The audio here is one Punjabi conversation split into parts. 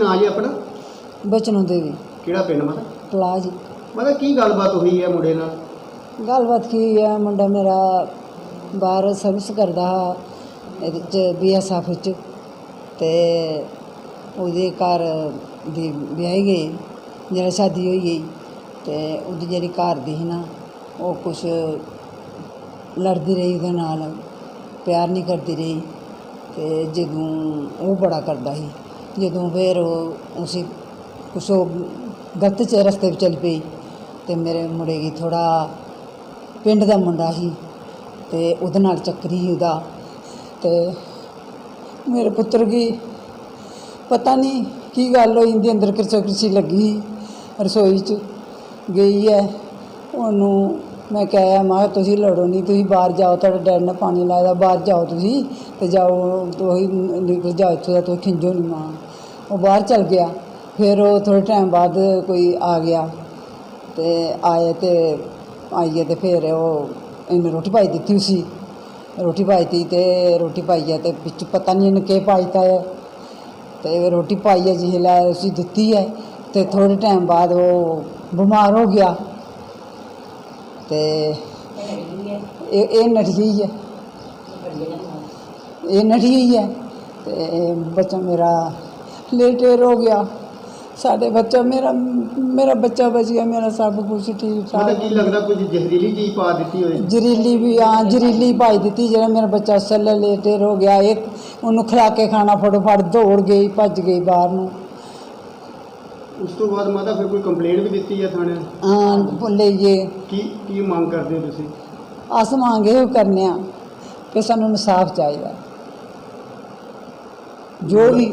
ਨਾਂ ਜੀ ਆਪਣਾ? ਬਚਨੋਂ ਦੇਵੀ। ਕਿਹੜਾ ਪਿੰਡ ਮਾਤਾ? ਪਲਾਜ ਮਾਤਾ ਕੀ ਗੱਲਬਾਤ ਹੋਈ ਹੈ ਮੁੰਡੇ ਨਾਲ? ਗੱਲਬਾਤ ਕੀ ਹੈ ਮੁੰਡਾ ਮੇਰਾ ਬਾਹਰ ਸਰਵਿਸ ਕਰਦਾ ਹਾ ਇਹਦੇ ਚ ਬੀਐਸਐਫ ਵਿੱਚ। ਤੇ ਉਹਦੇ ਘਰ ਦੀ ਵਿਆਹੀ ਗਈ ਜਿਹੜਾ ਸ਼ਾਦੀ ਹੋਈ ਗਈ। ਤੇ ਉਹਦੀ ਜਿਹੜੀ ਘਰ ਦੀ ਸੀ ਨਾ ਉਹ ਕੁਛ ਲੜਦੀ ਰਹੀ ਉਹਦੇ ਨਾਲ ਪਿਆਰ ਨਹੀਂ ਕਰਦੀ ਰਹੀ। ਤੇ ਜਦੋਂ ਉਹ ਬੜਾ ਕਰਦਾ ਸੀ। ਜਦੋਂ ਫਿਰ ਉਹ ਉਸੇ ਕੁਛ ਉਹ ਗਲਤ ਚ ਰਸਤੇ 'ਤੇ ਚੱਲ ਪਈ ਅਤੇ ਮੇਰੇ ਮੁੰਡੇ ਦੀ ਥੋੜਾ ਪਿੰਡ ਦਾ ਮੁੰਡਾ ਸੀ ਅਤੇ ਉਹਦੇ ਨਾਲ ਚੱਕਰੀ ਸੀ ਉਹਦਾ ਅਤੇ ਮੇਰੇ ਪੁੱਤਰ ਕੀ ਪਤਾ ਨਹੀਂ ਕੀ ਗੱਲ ਹੋਈ, ਇਹਦੇ ਅੰਦਰ ਕਿਰਚਾ ਕਿਰਚੀ ਲੱਗੀ ਰਸੋਈ 'ਚ ਗਈ ਹੈ। ਉਹਨੂੰ ਮੈਂ ਕਿਹਾ, ਮਾਂ ਤੁਸੀਂ ਲੜੋ ਨਹੀਂ ਤੁਸੀਂ ਬਾਹਰ ਜਾਓ, ਤੁਹਾਡੇ ਡੈਡ ਨੇ ਪਾਣੀ ਲਾਇਆ, ਬਾਹਰ ਜਾਓ ਤੁਸੀਂ ਤੇ ਜਾਓ, ਤੁਸੀਂ ਨਿਕਲ ਜਾਓ ਇੱਥੋਂ ਦਾ, ਤੁਸੀਂ ਖਿੰਜੋ ਨਹੀਂ ਮਾਂ। ਉਹ ਬਾਹਰ ਚਲ ਗਿਆ। ਫਿਰ ਉਹ ਥੋੜੇ ਟਾਈਮ ਬਾਅਦ ਕੋਈ ਆ ਗਿਆ ਤੇ ਆਏ ਤੇ ਆਈਏ ਤੇ ਫਿਰ ਉਹ ਇਹਨੇ ਰੋਟੀ ਪਾਈ ਦਿੱਤੀ ਸੀ। ਰੋਟੀ ਪਾਈ ਤੀ ਤੇ ਰੋਟੀ ਪਾਈ ਤੇ ਵਿੱਚ ਪਤਾ ਨਹੀਂ ਇਹਨੇ ਕੀ ਪਾਈਤਾ ਹੈ ਤੇ ਰੋਟੀ ਪਾਈ ਜਿਹੇ ਲੈ ਅਸੀਂ ਦਿੱਤੀ ਹੈ ਤੇ ਥੋੜੇ ਟਾਈਮ ਬਾਅਦ ਉਹ ਬਿਮਾਰ ਹੋ ਗਿਆ। ਤੇ ਇਹ ਇਹ ਨਠ ਗਈ ਹੈ ਇਹ ਨਠ ਗਈ ਹੈ ਤੇ ਬੱਚਾ ਮੇਰਾ ਲੇਟਰ ਹੋ ਗਿਆ। ਸਾਡੇ ਬੱਚਾ ਮੇਰਾ ਮੇਰਾ ਬੱਚਾ ਬਚ ਗਿਆ ਮੇਰਾ ਸਭ ਕੁਝ ਠੀਕ ਠਾਕ। ਕੀ ਲੱਗਦਾ ਕੁਝ ਜ਼ਹਿਰੀਲੀ ਚੀਜ਼ ਪਾ ਦਿੱਤੀ ਹੋਈ ਜ਼ਰੀਲੀ ਵੀ ਹਾਂ ਜ਼ਰੀਲੀ ਪਾਈ ਦਿੱਤੀ ਜਿਹੜਾ ਮੇਰਾ ਬੱਚਾ ਸੱਲੇ ਲੇਟਰ ਹੋ ਗਿਆ ਇੱਕ ਉਹਨੂੰ ਖਿਲਾ ਕੇ ਖਾਣਾ ਫਟੋਫਟ ਦੌੜ ਗਈ ਭੱਜ ਗਈ ਬਾਹਰ ਨੂੰ। ਉਸ ਤੋਂ ਬਾਅਦ ਮਾਤਾ ਫਿਰ ਕੋਈ ਕੰਪਲੇਂਟ ਵੀ ਦਿੱਤੀ ਹੈ ਥਾਣੇ? ਹਾਂ ਭੁੱਲੇ ਜੇ ਕੀ ਕੀ ਮੰਗ ਕਰਦੇ ਹੋ ਤੁਸੀਂ? ਅਸ ਮੰਗੇ ਕਰਨੇ ਆ ਕਿ ਸਾਨੂੰ ਇਨਸਾਫ ਚਾਹੀਦਾ। ਜੋ ਵੀ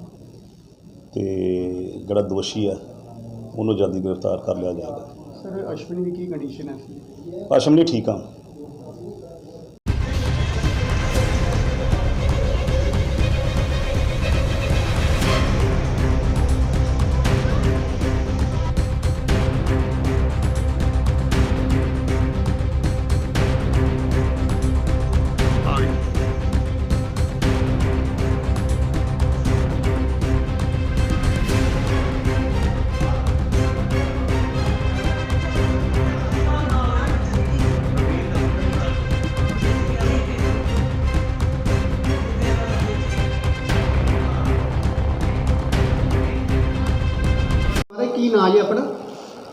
ਤੇ ਜਿਹੜਾ ਦੋਸ਼ੀ ਹੈ ਉਹਨੂੰ ਜਲਦੀ ਗ੍ਰਿਫਤਾਰ ਕਰ ਲਿਆ ਜਾਏਗਾ। ਸਰ ਅਸ਼ਵਨੀ ਦੀ ਕੀ ਕੰਡੀਸ਼ਨ ਹੈ? ਆਸ਼ਮਨੀ ਠੀਕ ਆ। ਨਾਂ ਜੀ ਆਪਣਾ?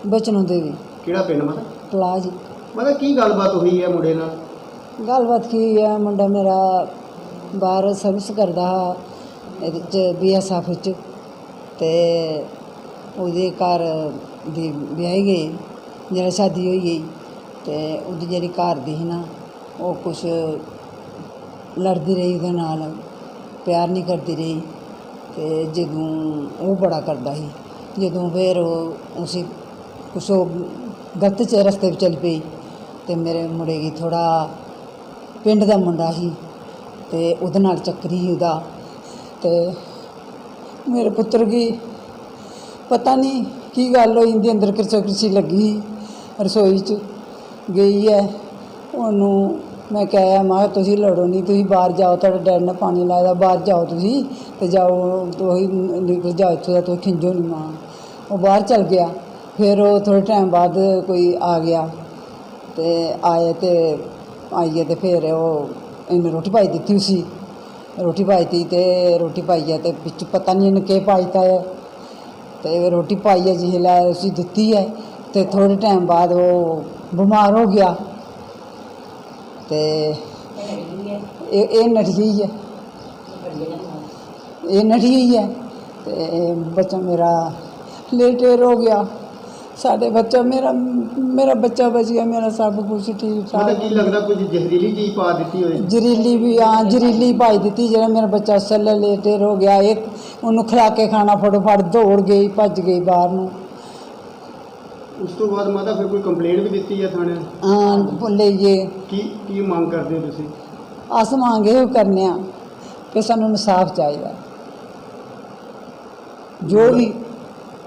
ਬਚਨੋਂ ਦੇਵੀ। ਕਿਹੜਾ ਪਿੰਡ ਮਾਤਾ? ਪਲਾਜ ਮਾਤਾ ਕੀ ਗੱਲਬਾਤ ਹੋਈ ਹੈ ਮੁੰਡੇ ਨਾਲ? ਗੱਲਬਾਤ ਕੀ ਹੈ ਮੁੰਡਾ ਮੇਰਾ ਬਾਹਰ ਸਰਵਿਸ ਕਰਦਾ ਹਾ ਇਹਦੇ ਚ ਬੀਐਸਐਫ ਵਿੱਚ। ਤੇ ਉਹਦੇ ਘਰ ਦੀ ਵਿਆਹੀ ਗਈ ਜਿਹੜਾ ਸ਼ਾਦੀ ਹੋਈ ਗਈ। ਤੇ ਉਹਦੀ ਜਿਹੜੀ ਘਰ ਦੀ ਸੀ ਨਾ ਉਹ ਕੁਛ ਲੜਦੀ ਰਹੀ ਉਹਦੇ ਨਾਲ ਪਿਆਰ ਨਹੀਂ ਕਰਦੀ ਰਹੀ। ਤੇ ਜਦੋਂ ਉਹ ਬੜਾ ਕਰਦਾ ਸੀ। ਜਦੋਂ ਫਿਰ ਉਹ ਉਸੇ ਕੁਛ ਉਹ ਗਲਤ ਚ ਰਸਤੇ 'ਤੇ ਚੱਲ ਪਈ ਅਤੇ ਮੇਰੇ ਮੁੰਡੇ ਦੀ ਥੋੜਾ ਪਿੰਡ ਦਾ ਮੁੰਡਾ ਸੀ ਅਤੇ ਉਹਦੇ ਨਾਲ ਚੱਕਰੀ ਸੀ ਉਹਦਾ ਅਤੇ ਮੇਰੇ ਪੁੱਤਰ ਕੀ ਪਤਾ ਨਹੀਂ ਕੀ ਗੱਲ ਹੋਈ, ਇਹਦੇ ਅੰਦਰ ਕਿਰਚਾ ਕਿਰਚੀ ਲੱਗੀ, ਰਸੋਈ 'ਚ ਗਈ ਹੈ। ਉਹਨੂੰ ਮੈਂ ਕਿਹਾ, ਮਾਂ, ਤੁਸੀਂ ਲੜੋ ਨਹੀਂ ਤੁਸੀਂ ਬਾਹਰ ਜਾਓ, ਤੁਹਾਡੇ ਡੈਡ ਨੇ ਪਾਣੀ ਲਾਇਆ, ਬਾਹਰ ਜਾਓ ਤੁਸੀਂ ਤੇ ਜਾਓ, ਤੁਸੀਂ ਨਿਕਲ ਜਾਓ ਇੱਥੋਂ ਦਾ, ਤੁਸੀਂ ਖਿੰਜੋ ਨਹੀਂ ਮਾਂ। ਉਹ ਬਾਹਰ ਚਲ ਗਿਆ। ਫਿਰ ਉਹ ਥੋੜੇ ਟਾਈਮ ਬਾਅਦ ਕੋਈ ਆ ਗਿਆ ਤੇ ਆਏ ਤੇ ਆਈਏ ਤੇ ਫਿਰ ਉਹ ਇਹਨੇ ਰੋਟੀ ਪਾਈ ਦਿੱਤੀ ਸੀ ਰੋਟੀ ਪਾਈ ਤੀ ਤੇ ਰੋਟੀ ਪਾਈ ਤੇ ਵਿੱਚ ਪਤਾ ਨਹੀਂ ਇਹਨੇ ਕੀ ਪਾਈਤਾ ਹੈ ਤੇ ਰੋਟੀ ਪਾਈ ਹੈ ਜਿਹਲਾ ਦਿੱਤੀ ਹੈ ਤੇ ਥੋੜੇ ਟਾਈਮ ਬਾਅਦ ਉਹ ਬਿਮਾਰ ਹੋ ਗਿਆ। ਤੇ ਇਹ ਇਹ ਨਠ ਗਈ ਹੈ ਇਹ ਨਠ ਗਈ ਹੈ ਤੇ ਬੱਚਾ ਮੇਰਾ ਲੇਟੇਰ ਹੋ ਗਿਆ। ਸਾਡੇ ਬੱਚਾ ਮੇਰਾ ਮੇਰਾ ਬੱਚਾ ਬਚ ਗਿਆ ਮੇਰਾ ਸਭ ਕੁਝ ਠੀਕ ਠਾਕ ਕੀ ਲੱਗਦਾ ਕੁਝ ਜ਼ਹਿਰੀਲੀ ਚੀਜ਼ ਪਾ ਦਿੱਤੀ ਹੋਏ ਜ਼ਰੀਲੀ ਵੀ ਆ ਜ਼ਰੀਲੀ ਪਾਈ ਦਿੱਤੀ ਜਿਹੜਾ ਮੇਰਾ ਬੱਚਾ ਸੱਲੇ ਲੇਟੇਰ ਹੋ ਗਿਆ ਇੱਕ ਉਹਨੂੰ ਖਿਲਾ ਕੇ ਖਾਣਾ ਫਟੋਫਟ ਦੌੜ ਗਈ ਭੱਜ ਗਈ ਬਾਹਰ ਨੂੰ। ਉਸ ਤੋਂ ਬਾਅਦ ਮਾਤਾ ਫਿਰ ਕੋਈ ਕੰਪਲੇਂਟ ਵੀ ਦਿੱਤੀ ਹੈ ਥਾਣੇ ਹਾਂ ਲਈਏ ਕੀ ਕੀ ਮੰਗ ਕਰਦੇ ਹੋ ਤੁਸੀਂ? ਅਸ ਮੰਗੇ ਉਹ ਕਰਨੇ ਆ ਕਿ ਸਾਨੂੰ ਇਨਸਾਫ ਚਾਹੀਦਾ। ਜੋ ਵੀ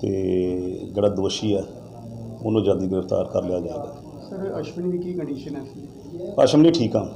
ਤੇ ਜਿਹੜਾ ਦੋਸ਼ੀ ਹੈ ਉਹਨੂੰ ਜਲਦੀ ਗ੍ਰਿਫਤਾਰ ਕਰ ਲਿਆ ਜਾਏਗਾ। ਸਰ ਅਸ਼ਵਨੀ ਦੀ ਕੀ ਕੰਡੀਸ਼ਨ ਹੈ? ਆਸ਼ਮਨੀ ਠੀਕ ਆ।